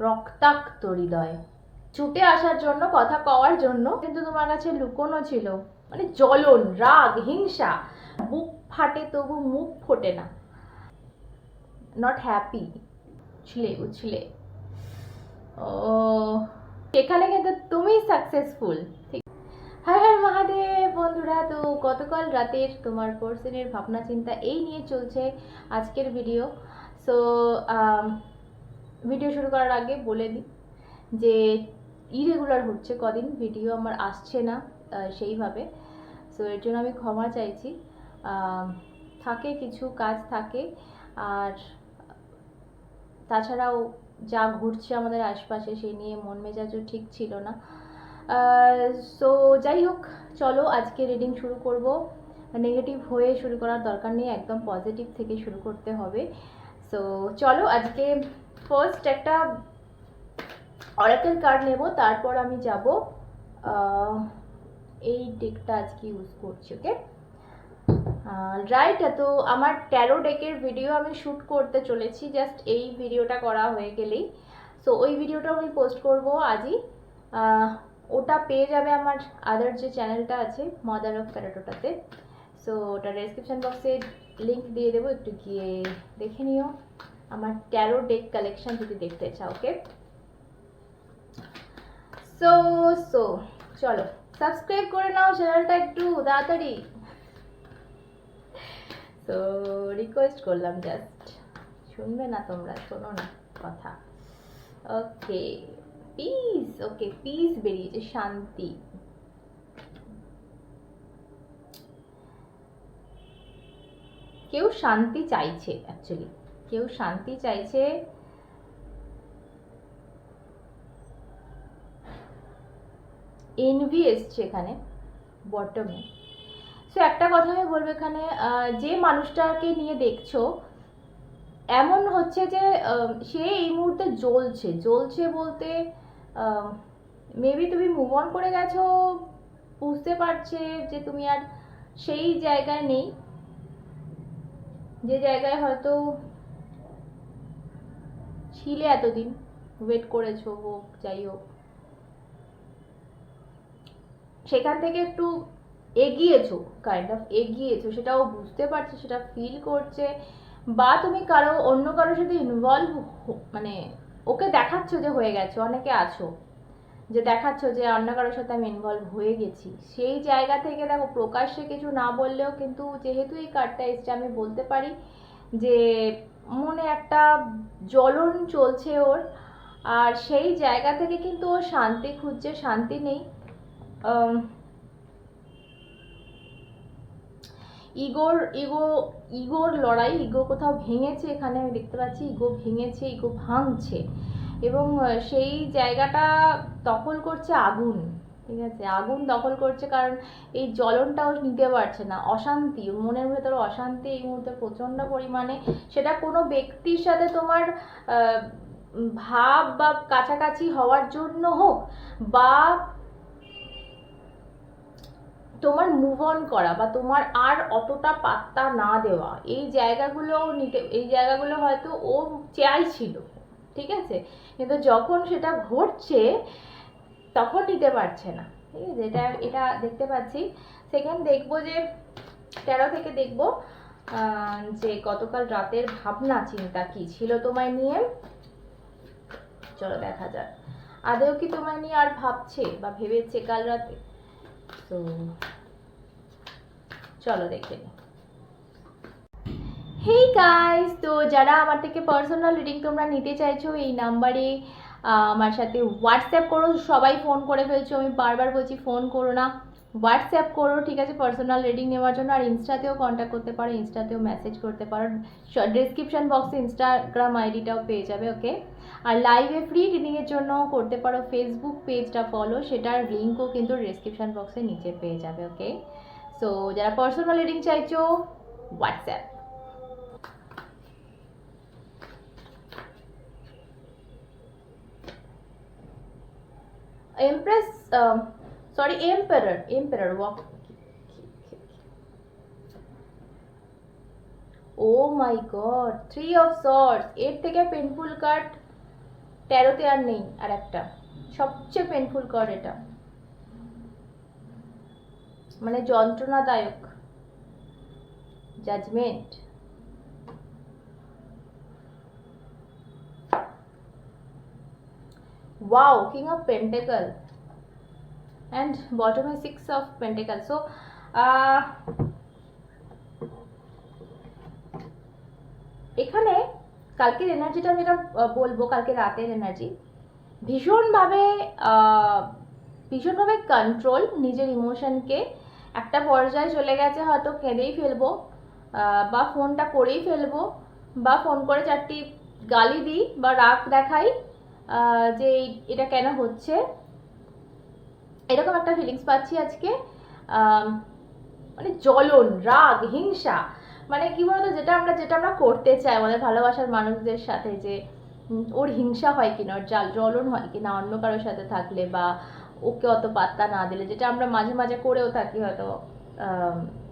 রক্তাক্ত হৃদয়। ছুটে আসার জন্য, কথা কওয়ার জন্য কিন্তু তোমার কাছে লুকোনো ছিল। মানে জ্বলন, রাগ, হিংসা। বুক ফাটে তবু মুখ ফোটে না। Not happy উছলে উছলে। ও সেখানে কিন্তু তুমি সাকসেসফুল ঠিক। হ্যাঁ হ্যাঁ মহাদেব, বন্ধুরা, তো গতকাল রাতের তোমার পার্সনের ভাবনা চিন্তা এই নিয়ে চলছে আজকের ভিডিও সো ভিডিও শুরু করার আগে বলে দিই যে ইরেগুলার হচ্ছে কদিন ভিডিও আমার আসছে না সেইভাবে। সো এর জন্য আমি ক্ষমা চাইছি। থাকে কিছু কাজ থাকে, আর তাছাড়াও যা ঘুরছে আমাদের আশপাশে, সেই নিয়ে মন মেজাজও ঠিক ছিল না। সো যাই হোক, চলো আজকে রিডিং শুরু করব। নেগেটিভ হয়ে শুরু করার দরকার নেই, একদম পজিটিভ থেকে শুরু করতে হবে। সো চলো আজকে ফার্স্ট একটা অরাকেল কার্ড নেব, তারপর আমি যাব এই ডেকটা আজকে ইউজ করছি ওকে রাইট তো আমার ট্যারো ডেকের ভিডিও আমি শ্যুট করতে চলেছি জাস্ট এই ভিডিওটা করা হয়ে গেলেই। সো ওই ভিডিওটা আমি পোস্ট করব আজই। ওটা পেয়ে যাবে আমার আদার যে চ্যানেলটা আছে মাদার অফ প্যারাটোটাতে সো ওটা ডেসক্রিপশন বক্সে লিঙ্ক দিয়ে দেবো, একটু গিয়ে দেখে নিও। আমার ট্যারো ডেক কালেকশন যদি দেখতে চাও ওকে সো সো চলো সাবস্ক্রাইব করে নাও চ্যানেলটা একটু, তাড়াতাড়ি। তো রিকোয়েস্ট করলাম জাস্ট শুনবে না তোমরা, শোনো না কথা। ওকে পিস ওকে পিস বেরিয়েছে, শান্তি। কেউ শান্তি চাইছে অ্যাকচুয়ালি কেউ শান্তি চাইছে? এনভি এসছে এখানে বটমে সো একটা কথা আমি বলব এখানে যে মানুষটাকে নিয়ে দেখছ, এমন হচ্ছে যে সে এই মুহূর্তে জ্বলছে। জ্বলছে বলতে মেবি তুমি মুভ অন করে গেছো, বুঝতে পারছে যে তুমি আর সেই জায়গায় নেই। যে জায়গায় হয়তো ছিলে এতদিন। ওয়েট করেছ, হোক, যাই হোক। সেখান থেকে একটু এগিয়েছো কাইন্ড অফ এগিয়েছো, সেটাও বুঝতে পারছে, সেটা ফিল করছে। বা তুমি কারও, অন্য কারোর সাথে ইনভলভ মানে ওকে দেখাচ্ছ যে হয়ে গেছে, অনেকে আছো। যে দেখাচ্ছ যে অন্য কারোর সাথে আমি ইনভলভ হয়ে গেছি। সেই জায়গা থেকে দেখো, প্রকাশ্যে কিছু না বললেও কিন্তু যেহেতু এই কার্ডটা এসছে, আমি বলতে পারি যে মনে একটা জ্বলন চলছে ওর, আর সেই জায়গা থেকে কিন্তু ও শান্তি খুঁজছে, শান্তি নেই। ইগোর, ইগো, ইগোর লড়াই, ইগো কোথাও ভেঙেছে এখানে, আমি দেখতে পাচ্ছি, ইগো ভেঙেছে, ইগো ভাঙছে। এবং সেই জায়গাটা দখল করছে আগুন। ঠিক আছে? আগুন দখল করছে কারণ এই জ্বলনটাও নিতে পারছে না। অশান্তি, মনের ভেতরে অশান্তি এই মুহূর্তে প্রচণ্ড পরিমাণে। সেটা কোনো ব্যক্তির সাথে তোমার ভাব বা কাছাকাছি হওয়ার জন্য হোক বা তোমার মুভ অন করা বা তোমার আর অতটা পাত্তা না দেওয়া, এই জায়গাগুলো নিতে, এই জায়গাগুলো হয়তো ও চাইছিল, ঠিক আছে? কিন্তু যখন সেটা ঘটছে তখন নিতে পারছে না। ঠিক আছে? এটা এটা দেখতে পাচ্ছি। সেকেন্ড দেখব যে, তেরো থেকে দেখব যে গতকাল রাতের ভাবনা চিন্তা কি ছিল তোমায় নিয়ে? চলো দেখা যাক। আদেও কি তোমায় নিয়ে আর ভাবছে বা ভেবেছে কাল রাতে? তো চলো দেখে হেই গাইস তো যারা আমার থেকে পার্সোনাল রিডিং তোমরা নিতে চাইছো, এই নাম্বারে আমার সাথে হোয়াটসঅ্যাপ করো, সবাই ফোন করে ফেলছো, আমি বারবার বলছি ফোন করো না। হোয়াটসঅ্যাপ করো, ঠিক আছে পার্সোনাল রিডিং নেওয়ার জন্য, আর ইনস্টাতেও কন্ট্যাক্ট করতে পারো, ইনস্টাতেও মেসেজ করতে পারো। ডিসক্রিপশন বক্সে ইনস্টাগ্রাম আইডিটাও পেয়ে যাবে ওকে আর লাইভে ফ্রি রিডিংয়ের জন্য করতে পারো ফেসবুক পেজটা ফলো সেটার লিঙ্কও কিন্তু ডিসক্রিপশন বক্সে নিচে পেয়ে যাবে ওকে সো যারা পার্সোনাল রিডিং চাইছো WhatsApp empress sorry emperor emperor walk O my god three of swords এর থেকে পেনফুল কার্ড তেরোতে আর নেই আর একটা। সবচেয়ে পেনফুল কার্ড এটা। মানে যন্ত্রণাদায়ক। Judgement wow king of pentacle. And bottom is six of pentacle. So uh, এখানে কালকের এনার্জিটা আমি যেটা বলব কালকে রাতের এনার্জি ভীষণভাবে ভীষণভাবে কন্ট্রোল নিজের ইমোশনকে একটা পর্যায়ে চলে গেছে হয়তো কেঁদেই ফেলব বা ফোনটা করেই ফেলব বা ফোন করে চারটি গালি দিই বা রাগ দেখাই। যে এটা কেন হচ্ছে? এরকম একটা ফিলিংস পাচ্ছি আজকে। মানে জ্বলন, রাগ, হিংসা মানে কি বলতো, যেটা আমরা যেটা আমরা করতে চাই আমাদের ভালোবাসার মানুষদের সাথে যে ওর হিংসা হয় কিনা, ওর জাল জ্বলন হয় কিনা, অন্য কারোর সাথে থাকলে বা ওকে অত পাত্তা না দিলে, যেটা আমরা মাঝে মাঝে করেও থাকি হয়তো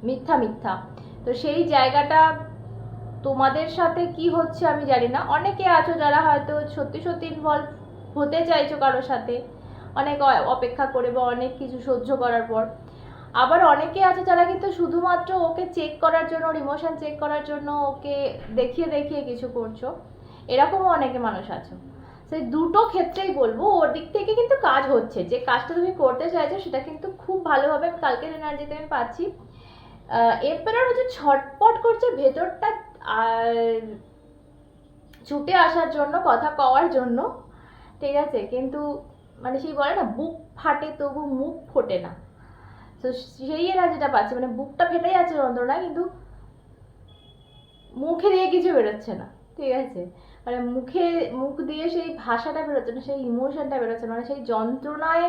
মিথ্যা মিথ্যা। তো সেই জায়গাটা তোমাদের সাথে কি হচ্ছে আমি জানি না। অনেকে আছো যারা হয়তো সত্যি সত্যি ইনভলভ হতে চাইছো কারোর সাথে, অনেক অপেক্ষা করে বা অনেক কিছু সহ্য করার পর। আবার অনেকে আছে যারা কিন্তু শুধুমাত্র ওকে চেক করার জন্য, ওর ইমোশন চেক করার জন্য ওকে দেখিয়ে দেখিয়ে কিছু করছ। এরকমও অনেকে মানুষ আছো। সেই দুটো ক্ষেত্রেই বলব, ওর দিক থেকে কিন্তু কাজ হচ্ছে। যে কাজটা তুমি করতে চাইছো সেটা কিন্তু খুব ভালোভাবে কালকের এনার্জিতে আমি পাচ্ছি। এরপরে হচ্ছে ছটপট করছে, ভেতরটা আর ছুটে আসার জন্য, কথা কওয়ার জন্য, ঠিক আছে? কিন্তু মানে সেই বলে না, বুক ফাটে তবু মুখ ফোটে না। তো সেই এরা যেটা পাচ্ছে মানে বুকটা ফেটে যাচ্ছে যন্ত্রণা কিন্তু মুখে দিয়ে কিছু বেরোচ্ছে না, ঠিক আছে? মানে মুখে, মুখ দিয়ে সেই ভাষাটা বেরোচ্ছে না, সেই ইমোশনটা বেরোচ্ছে না মানে সেই যন্ত্রণায়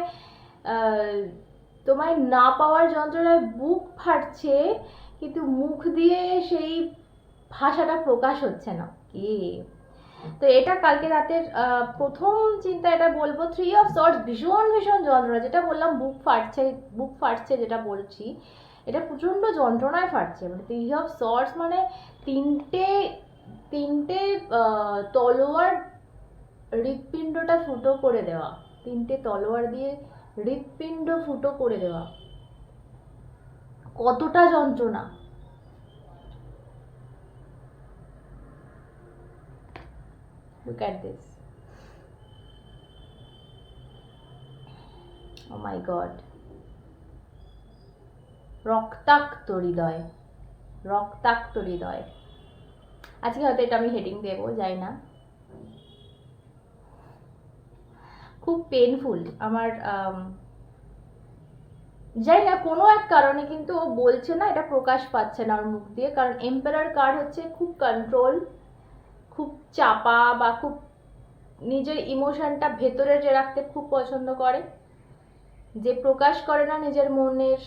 তোমায় না পাওয়ার যন্ত্রণায় বুক ফাটছে, কিন্তু মুখ দিয়ে সেই ভাষাটা প্রকাশ হচ্ছে না। কি? তো এটা কালকে রাতের প্রথম চিন্তা এটা বলব থ্রি অফ সর্টস ভীষণ ভীষণ যন্ত্রণা, যেটা বললাম বুক ফাটছে বুক ফাটছে যেটা বলছি, এটা প্রচণ্ড যন্ত্রণায় ফাটছে। মানে থ্রি অফ সর্টস মানে তিনটে তিনটে তলোয়ার হৃৎপিণ্ডটা ফুটো করে দেওয়া। তিনটে তলোয়ার দিয়ে হৃৎপিণ্ড ফুটো করে দেওয়া। কতটা যন্ত্রণা। Look at this. Oh my god. রক্তাক্ত হৃদয় রক্তাক্ত হৃদয় আজকে হয়তো এটা আমি হেডিং দেবো যাই না খুব পেনফুল আমার আম, যাই না কোনো এক কারণে কিন্তু ও বলছে না এটা প্রকাশ পাচ্ছে না ওর মুখ দিয়ে কারণ এম্পারার কার্ড হচ্ছে খুব কন্ট্রোল খুব চাপা বা খুব নিজের ইমোশনটা ভেতরে যে রাখতে খুব পছন্দ করে, যে প্রকাশ করে না নিজের মনের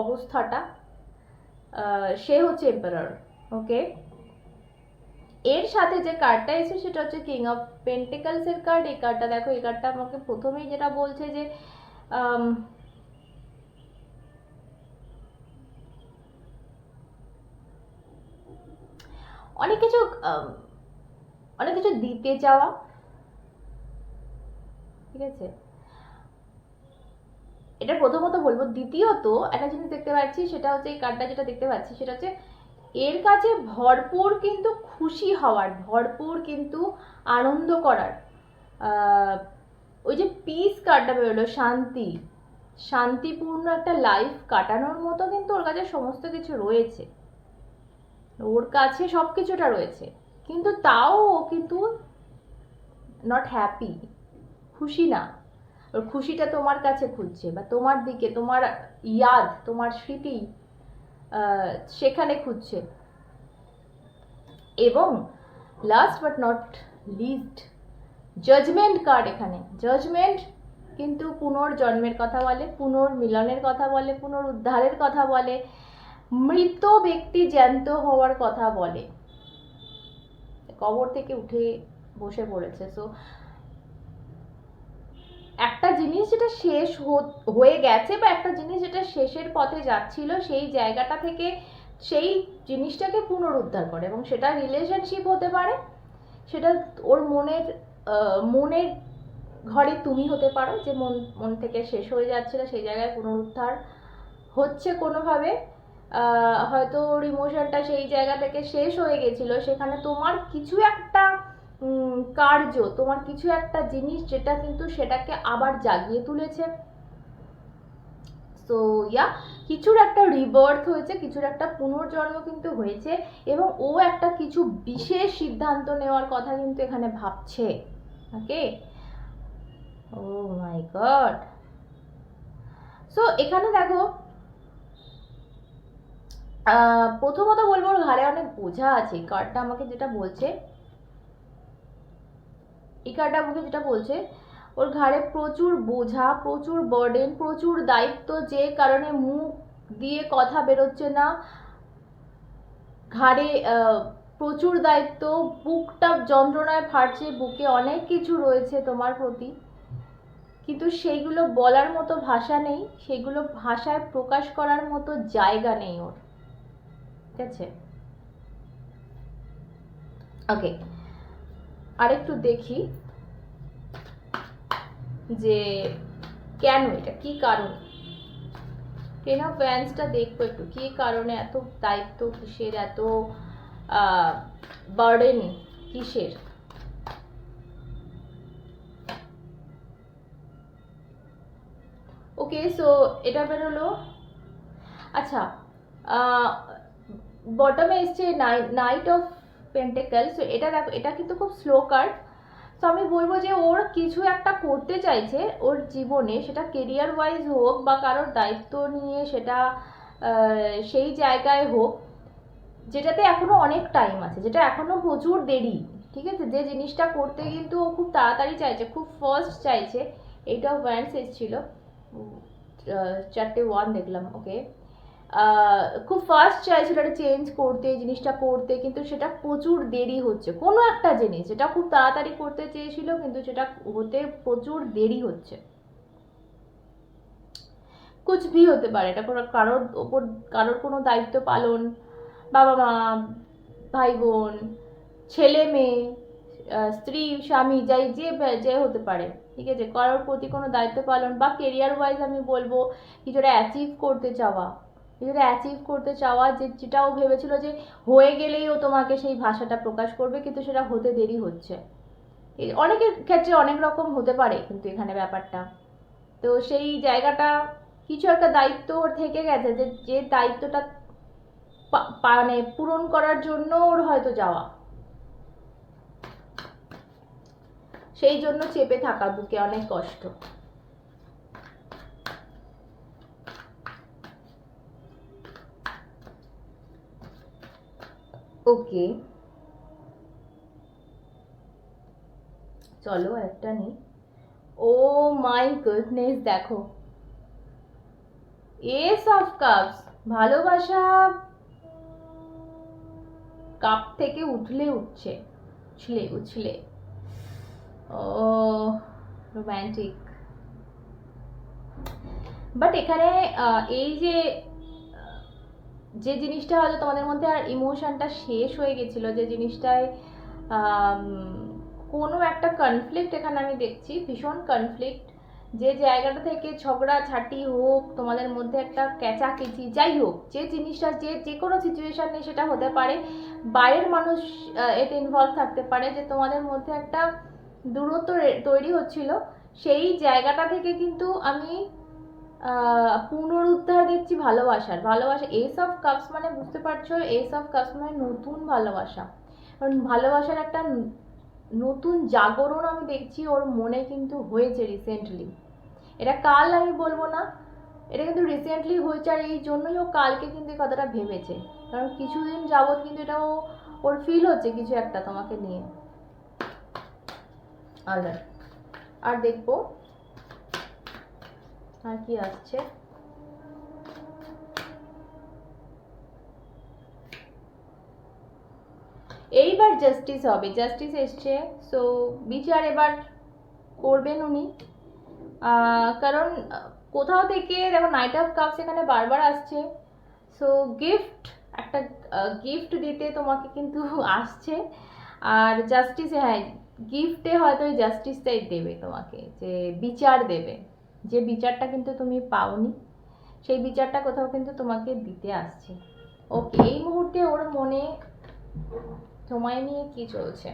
অবস্থাটা সে হচ্ছে এম্পারার ওকে এর সাথে যে কার্ডটা এসে সেটা হচ্ছে কিং অফ পেন্টিকালস এর কার্ড এই কার্ডটা দেখো, এই কার্ডটা আমাকে প্রথমেই যেটা বলছে যে অনেক কিছু অনেক কিছু দিতে চাওয়া। ঠিক আছে? এটা প্রথমত বলব। দ্বিতীয়ত, একটা জিনিস দেখতে পাচ্ছি, সেটা হচ্ছে এই কার্ডটা যেটা দেখতে পাচ্ছি, সেটা হচ্ছে এর কাছে ভরপুর কিন্তু খুশি হওয়ার, ভরপুর কিন্তু আনন্দ করার ওই যে পিস কার্ডটা বেরোলো, শান্তি। শান্তিপূর্ণ একটা লাইফ কাটানোর মতো কিন্তু ওর কাছে সমস্ত কিছু রয়েছে। ওর কাছে সব কিছুটা রয়েছে। কিন্তু তাও ও কিন্তু নট হ্যাপি খুশি না। ওর খুশিটা তোমার কাছে খুঁজছে বা তোমার দিকে, তোমার ইয়াদ, তোমার স্মৃতি সেখানে খুঁজছে। এবং last but not least judgement card এখানে। জাজমেন্ট কিন্তু পুনর্জন্মের কথা বলে, পুনর্মিলনের কথা বলে, পুনরুদ্ধারের কথা বলে, মৃত ব্যক্তি জ্যান্ত হওয়ার কথা বলে। কবর থেকে উঠে বসে পড়েছে। সো একটা জিনিস যেটা শেষ হয়ে গেছে বা একটা জিনিস যেটা শেষের পথে যাচ্ছিল, সেই জায়গাটা থেকে সেই জিনিসটাকে পুনরুদ্ধার করে এবং সেটা রিলেশনশিপ হতে পারে, সেটা ওর মনের মনের ঘরে তুমি হতে পারো, যে মন মন থেকে শেষ হয়ে যাচ্ছিল, সেই জায়গায় পুনরুদ্ধার হচ্ছে কোনোভাবে। হয়তো ওর ইমোশনটা সেই জায়গা থেকে শেষ হয়ে গেছিল। সেখানে তোমার কিছু একটা কার্য, তোমার কিছু একটা জিনিস যেটা কিন্তু সেটাকে আবার জাগিয়ে তুলেছে। সো ইয়া কিছুর একটা রিবার্থ হয়েছে, কিছুর একটা পুনর্জন্ম কিন্তু হয়েছে এবং ও একটা কিছু বিশেষ সিদ্ধান্ত নেওয়ার কথা কিন্তু এখানে ভাবছে। ওকে ও মাই গড সো এখানে দেখো প্রথমত বলব ওর ঘাড়ে অনেক বোঝা আছে। কার্ডটা আমাকে যেটা বলছে, এই কার্ডটা আমাকে যেটা বলছে, ওর ঘাড়ে প্রচুর বোঝা, প্রচুর বার্ডেন প্রচুর দায়িত্ব, যে কারণে মুখ দিয়ে কথা বেরোচ্ছে না। ঘাড়ে প্রচুর দায়িত্ব, বুকটা যন্ত্রণায় ফাটছে, বুকে অনেক কিছু রয়েছে তোমার প্রতি। কিন্তু সেইগুলো বলার মতো ভাষা নেই সেগুলো ভাষায় প্রকাশ করার মতো জায়গা নেই ওর। ঠিক আছে? ওকে আরেকটু দেখি যে কেন এটা? কি কারণ? টেন অফ ভ্যান্সটা দেখব একটু? কি কারণে এত দায়িত্ব কিসের? এত বার্ডেন কিসের? ওকে সো এটা বেরোলো। আচ্ছা বটমে এসছে নাইট অফ পেন্টেকাল সো এটা দেখো, এটা কিন্তু খুব স্লো কার্ড সো আমি বলব যে ওর কিছু একটা করতে চাইছে ওর জীবনে, সেটা কেরিয়ার ওয়াইজ হোক বা কারোর দায়িত্ব নিয়ে সেটা সেই জায়গায় হোক, যেটাতে এখনও অনেক টাইম আছে, যেটা এখনও প্রচুর দেরি, ঠিক আছে? যে জিনিসটা করতে কিন্তু ও খুব তাড়াতাড়ি চাইছে, খুব ফার্স্ট চাইছে এইটাও ভ্যান্স এসেছিল। চারটে ওয়ান দেখলাম ওকে খুব ফাস্ট চাইছিল এটা চেঞ্জ করতে, জিনিসটা করতে, কিন্তু সেটা প্রচুর দেরি হচ্ছে। কোনো একটা জিনিস, যেটা খুব তাড়াতাড়ি করতে চেয়েছিল, কিন্তু সেটা হতে প্রচুর দেরি হচ্ছে। কুছ ভি হতে পারে, এটা কোনো কারোর ওপর, কারোর কোনো দায়িত্ব পালন, বাবা মা, ভাই বোন, ছেলে মেয়ে স্ত্রী, স্বামী, যাই, যে যে হতে পারে, ঠিক আছে? কারোর প্রতি কোনো দায়িত্ব পালন বা কেরিয়ার ওয়াইজ আমি বলব, কিছুটা অ্যাচিভ করতে চাওয়া। কিছুটা অ্যাচিভ করতে চাওয়া যে যেটাও ভেবেছিল যে হয়ে গেলেই ও তোমাকে সেই ভাষাটা প্রকাশ করবে, কিন্তু সেটা হতে দেরি হচ্ছে। অনেকের ক্ষেত্রে অনেক রকম হতে পারে কিন্তু এখানে ব্যাপারটা। তো সেই জায়গাটা কিছু একটা দায়িত্ব ওর থেকে গেছে যে যে দায়িত্বটা মানে পূরণ করার জন্য ওর হয়তো যাওয়া। সেই জন্য চেপে থাকা বুকে অনেক কষ্ট। ওকে চলো একটা নেই ও মাই গুডনেস দেখো। এস অফ কাপস ভালোবাসা কাপ থেকে উঠলে উঠছে, উছলে উছলে। ও রোম্যান্টিক বাট এখানে এই যে যে জিনিসটা হয়তো তোমাদের মধ্যে আর ইমোশনটা শেষ হয়ে গেছিল, যে জিনিসটায় কোনো একটা কনফ্লিক্ট এখানে আমি দেখছি, ভীষণ কনফ্লিক্ট যে জায়গাটা থেকে ঝগড়া, ঝাঁটি হোক, তোমাদের মধ্যে একটা কেচাকেচি যাই হোক, যে জিনিসটা, যে যে কোনো সিচুয়েশন সেটা হতে পারে, বাইরের মানুষ এতে ইনভলভ থাকতে পারে, যে তোমাদের মধ্যে একটা দূরত্ব তৈরি হচ্ছিল, সেই জায়গাটা থেকে কিন্তু আমি পুনরুদ্ধার দেখছি ভালোবাসার। ভালোবাসা এস অফ কাপস মানে বুঝতে পারছ এস অফ কাপস মানে নতুন ভালোবাসা। কারণ ভালোবাসার একটা নতুন জাগরণ আমি দেখছি, ওর মনে কিন্তু হয়েছে রিসেন্টলি এটা কাল আমি বলব না, এটা কিন্তু রিসেন্টলি হয়েছে আর এই জন্যই ও কালকে কিন্তু এই কথাটা ভেবেছে। কারণ কিছুদিন যাবৎ কিন্তু এটা ও, ওর ফিল হচ্ছে কিছু একটা তোমাকে নিয়ে। আর দেখব। আর কি আসছে? এইবার জাস্টিস হবে জাস্টিস এসছে। সো বিচার এবার করবেন উনি। কারণ, কোথাও থেকে দেখো নাইট অফ কাপস এখানে বারবার আসছে। সো গিফট একটা গিফট দিতে তোমাকে কিন্তু আসছে। আর জাস্টিস হ্যাঁ গিফটে হয়তো ওই জাস্টিসটাই দেবে তোমাকে, যে বিচার দেবে। যে বিচারটা কিন্তু তুমি পাওনি, সেই বিচারটা কোথাও কিন্তু তোমাকে দিতে আসছে। ওকে, এই মুহূর্তে ওর মনে তোমায় নিয়ে কি চলছে?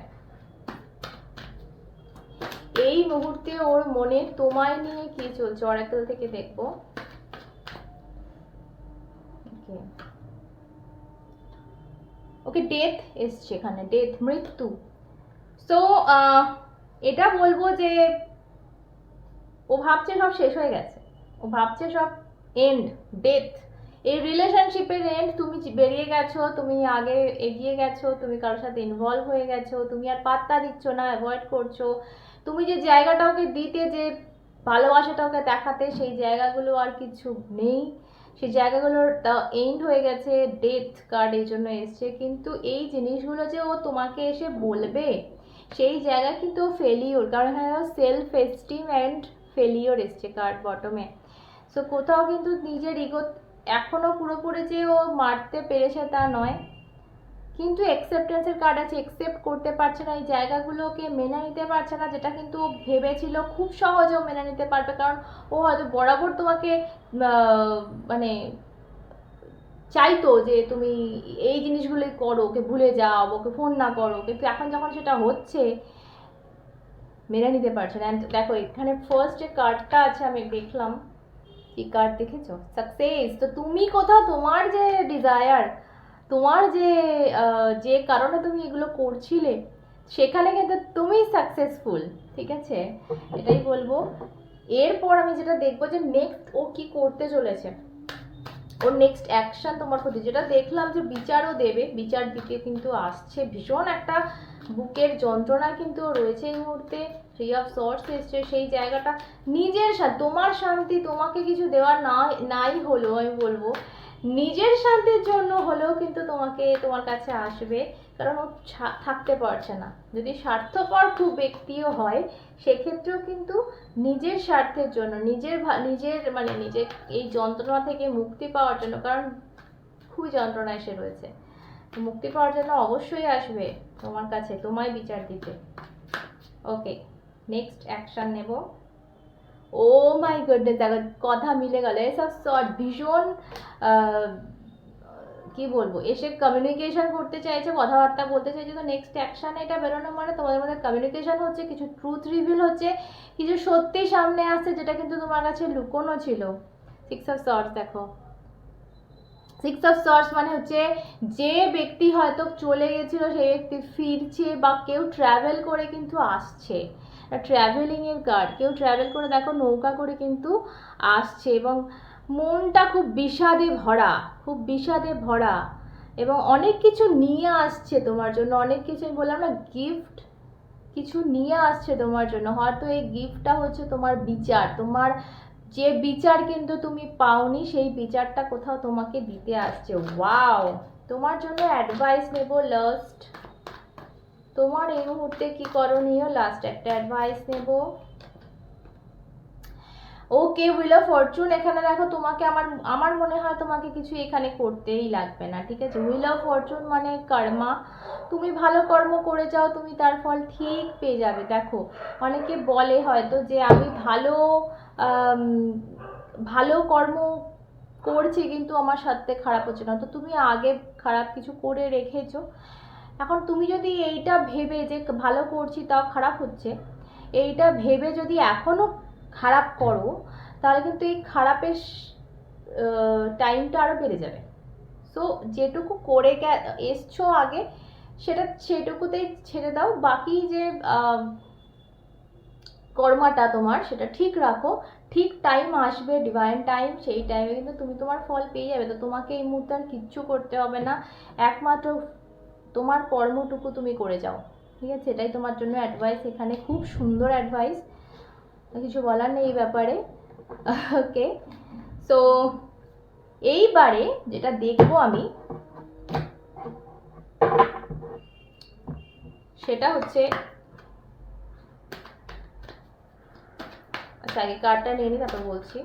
এই মুহূর্তে ওর মনে তোমায় নিয়ে কি চলছে? অরাকেল থেকে দেখব। ওকে। ডেথ এসছে এখানে, ডেথ, মৃত্যু। সো এটা বলব যে ও ভাবছে সব শেষ হয়ে গেছে। ও ভাবছে সব এন্ড ডেথ এই রিলেশনশিপের এন্ড তুমি বেরিয়ে গেছো, তুমি আগে এগিয়ে গেছো, তুমি কারোর সাথে ইনভলভ হয়ে গেছো, তুমি আর পাত্তা দিচ্ছ না অ্যাভয়েড করছ। তুমি যে জায়গাটা ওকে দিতে, যে ভালোবাসাটা ওকে দেখাতে, সেই জায়গাগুলো আর কিছু নেই। সেই জায়গাগুলোর এন্ড হয়ে গেছে ডেথ কার্ড এই জন্য এসছে। কিন্তু এই জিনিসগুলো যে ও তোমাকে এসে বলবে, সেই জায়গা কিন্তু ফেলিওর কারণ সেলফ এস্টিম অ্যান্ড ফেলিওর এসছে কার্ড বটমে সো কোথাও কিন্তু নিজের ইগো এখনও পুরোপুরি যে ও মারতে পেরেছে তা নয়। কিন্তু অ্যাকসেপ্টেন্সের কার্ড আছে অ্যাকসেপ্ট করতে পারছে না, এই জায়গাগুলোকে মেনে নিতে পারছে না, যেটা কিন্তু ও ভেবেছিল, খুব সহজেও মেনে নিতে পারবে। কারণ ও হয়তো বরাবর তোমাকে মানে চাইতো যে তুমি এই জিনিসগুলোই করো, ওকে ভুলে যাও, ওকে ফোন না করো। কিন্তু এখন যখন সেটা হচ্ছে মেনে নিতে পারছে না। And দেখো এখানে ফার্স্ট যে কার্ডটা আছে আমি দেখলাম। এই কার্ড দেখেছ? সাকসেস তো তুমি কোথাও তোমার যে ডিজায়ার তোমার যে যে কারণে তুমি এগুলো করছিলে সেখানে কিন্তু তুমি সাকসেসফুল ঠিক আছে? এটাই বলব। এরপর আমি যেটা দেখব যে নেক্সট ও কি করতে চলেছে। ওর নেক্সট অ্যাকশন তোমার প্রতি যেটা দেখলাম যে বিচারও দেবে, বিচার দিকে কিন্তু আসছে। ভীষণ একটা বুকের যন্ত্রণা কিন্তু রয়েছে এই মুহূর্তে। থ্রি অফ সোর্স এসছে, সেই জায়গাটা নিজের তোমার শান্তি তোমাকে কিছু দেওয়ার না নাই হলো আমি বলব, নিজের শান্তির জন্য হলেও কিন্তু তোমাকে, তোমার কাছে আসবে। কারণ ও থাকতে পারছে না। যদি স্বার্থপর খুব ব্যক্তিও হয়, সেক্ষেত্রেও কিন্তু নিজের স্বার্থের জন্য, নিজের নিজের মানে নিজের এই যন্ত্রণা থেকে মুক্তি পাওয়ার জন্য, কারণ খুবই যন্ত্রণায় সে রয়েছে। মুক্তি পাওয়ার জন্য অবশ্যই আসবে তোমার কাছে, তোমায় বিচার দিতে। ওকে নেক্সট অ্যাকশন নেব। ও মাই গুডনেস, দেখো, কথা মিলে গেল। এসব শর্ট ভীষণ কি বলব? এসে কমিউনিকেশন করতে চাইছে, কথাবার্তা বলতে চাইছে, তো নেক্সট অ্যাকশন এটা বেরোনো মানে তোমাদের মধ্যে কমিউনিকেশন হচ্ছে, কিছু ট্রুথ রিভিল হচ্ছে, কিছু সত্যি সামনে আসছে, যেটা কিন্তু তোমার কাছে লুকোনো ছিল। সিক্স অফ সর্টস দেখো। সিক্স অফ সর্টস মানে হচ্ছে যে ব্যক্তি হয়তো চলে গেছিল, সেই ব্যক্তি ফিরছে বা কেউ ট্রাভেল করে কিন্তু আসছে। ট্রাভেলিং এর কার্ড কেউ ট্রাভেল করে দেখো, নৌকা করে কিন্তু আসছে এবং মনটা খুব বিষাদে ভরা, খুব বিষাদে ভরা। এবং অনেক কিছু নিয়ে আসছে তোমার জন্য, অনেক কিছু বললাম না গিফট কিছু নিয়ে আসছে তোমার জন্য। হয়তো এই গিফটটা হচ্ছে তোমার বিচার। তোমার যে বিচার কিন্তু তুমি পাওনি, সেই বিচারটা কোথাও তোমাকে দিতে আসছে। ওয়াও তোমার জন্য অ্যাডভাইস নেব লাস্ট তোমার এই মুহূর্তে কি করণীয়? লাস্ট একটা অ্যাডভাইস নেব। ওকে উইল অফ ফরচুন এখানে দেখো তোমাকে আমার আমার মনে হয় তোমাকে কিছু এখানে করতেই লাগবে না, ঠিক আছে? উইল অফ ফরচুন মানে কর্মা তুমি ভালো কর্ম করে যাও, তুমি তার ফল ঠিক পেয়ে যাবে। দেখো, অনেকে বলে হয়তো যে আমি ভালো ভালো কর্ম করছি কিন্তু আমার সাথে খারাপ হচ্ছে না। তো তুমি আগে খারাপ কিছু করে রেখেছো। এখন তুমি যদি এইটা ভেবে যে ভালো করছি তাও খারাপ হচ্ছে, এইটা ভেবে যদি এখনও খারাপ করো, তাহলে কিন্তু এই খারাপের টাইমটা আরও বেড়ে যাবে। সো যেটুকু করে এসছো আগে, সেটা, সেটুকুতেই ছেড়ে দাও। বাকি যে কর্মাটা তোমার, সেটা ঠিক রাখো। ঠিক টাইম আসবে ডিভাইন টাইম সেই টাইমে কিন্তু তুমি তোমার ফল পেয়ে যাবে। তো তোমাকে এই মুহূর্তে আর কিচ্ছু করতে হবে না। একমাত্র তোমার কর্মটুকু তুমি করে যাও। ঠিক আছে? এটাই তোমার জন্য অ্যাডভাইস এখানে খুব সুন্দর অ্যাডভাইস কিছু বলার নেই এই ব্যাপারে। ওকে সো এইবারে যেটা দেখব আমি, সেটা হচ্ছে আচ্ছা আগে কার্ডটা নিয়ে নি, তারপর বলছি।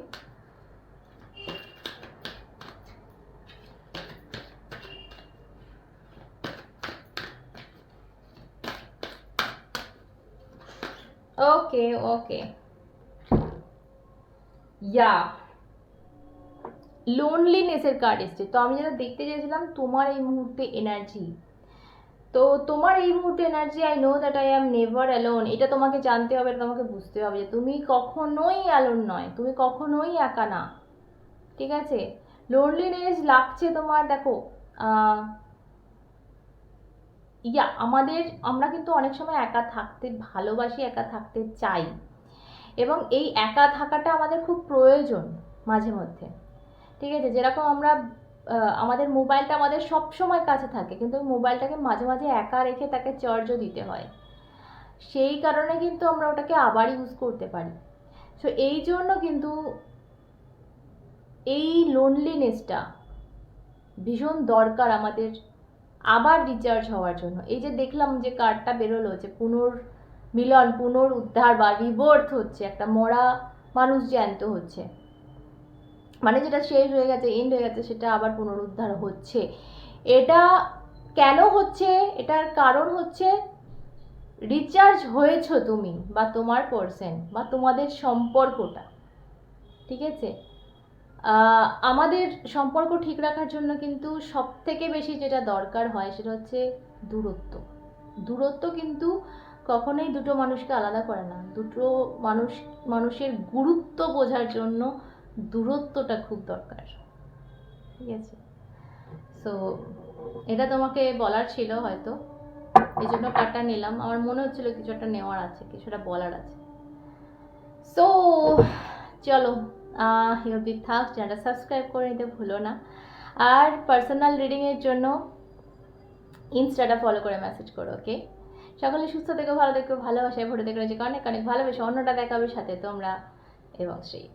ওকে ওকে ইয়া লোনলিনেসের কার্ড এসছে। তো আমি যেটা দেখতে চেয়েছিলাম, তোমার এই মুহূর্তে এনার্জি তো তোমার এই মুহূর্তে energy I know that I am never alone এটা তোমাকে জানতে হবে, এটা তোমাকে বুঝতে হবে যে তুমি কখনোই অ্যালোন নয়। তুমি কখনোই একা না। ঠিক আছে? লোনলিনেস লাগছে তোমার, দেখো ইয়া, আমাদের, আমরা কিন্তু অনেক সময় একা থাকতে ভালোবাসি, একা থাকতে চাই। এবং এই একা থাকাটা আমাদের খুব প্রয়োজন মাঝে মধ্যে। ঠিক আছে? যেরকম আমরা আমাদের মোবাইলটা আমাদের সব সময় কাছে থাকে, কিন্তু মোবাইলটাকে মাঝে মাঝে একা রেখে তাকে চার্জও দিতে হয়। সেই কারণে কিন্তু আমরা ওটাকে আবার ইউজ করতে পারি। সো এই জন্য কিন্তু এই লোনলিনেসটা ভীষণ দরকার আমাদের আবার রিচার্জ হওয়ার জন্য। এই যে দেখলাম যে কার্ডটা বেরোলো যে পুনর্মিলন পুনরুদ্ধার বা রিবার্থ হচ্ছে, একটা মরা মানুষ জ্যান্ত হচ্ছে। মানে যেটা শেষ হয়ে গেছে এন্ড হয়ে গেছে, সেটা আবার পুনরুদ্ধার হচ্ছে। এটা কেন হচ্ছে? এটার কারণ হচ্ছে রিচার্জ হয়েছো তুমি, বা তোমার পার্সন বা তোমাদের সম্পর্কটা। ঠিক আছে? আমাদের সম্পর্ক ঠিক রাখার জন্য কিন্তু সব থেকে বেশি যেটা দরকার হয়, সেটা হচ্ছে দূরত্ব। দূরত্ব কিন্তু কখনোই দুটো মানুষকে আলাদা করে না। দুটো মানুষ, মানুষের গুরুত্ব বোঝার জন্য দূরত্বটা খুব দরকার। ঠিক আছে? সো এটা তোমাকে বলার ছিল হয়তো। এই জন্য কার্ডটা নিলাম। আমার মনে হচ্ছিল কিছু একটা নেওয়ার আছে, কিছুটা বলার আছে। সো চলো অবধি থাক। চ্যানেলটা সাবস্ক্রাইব করে নিতে ভুলো না। আর পার্সোনাল রিডিংয়ের জন্য ইনস্টাটা ফলো করে মেসেজ করো ওকে সকলে সুস্থ থেকো, ভালো থেকো, ভালোবাসায় ভরে থেকো যে অনেক অনেক ভালোবেসে অন্যটা দেখাবে সাথে তোমরা এবং সেই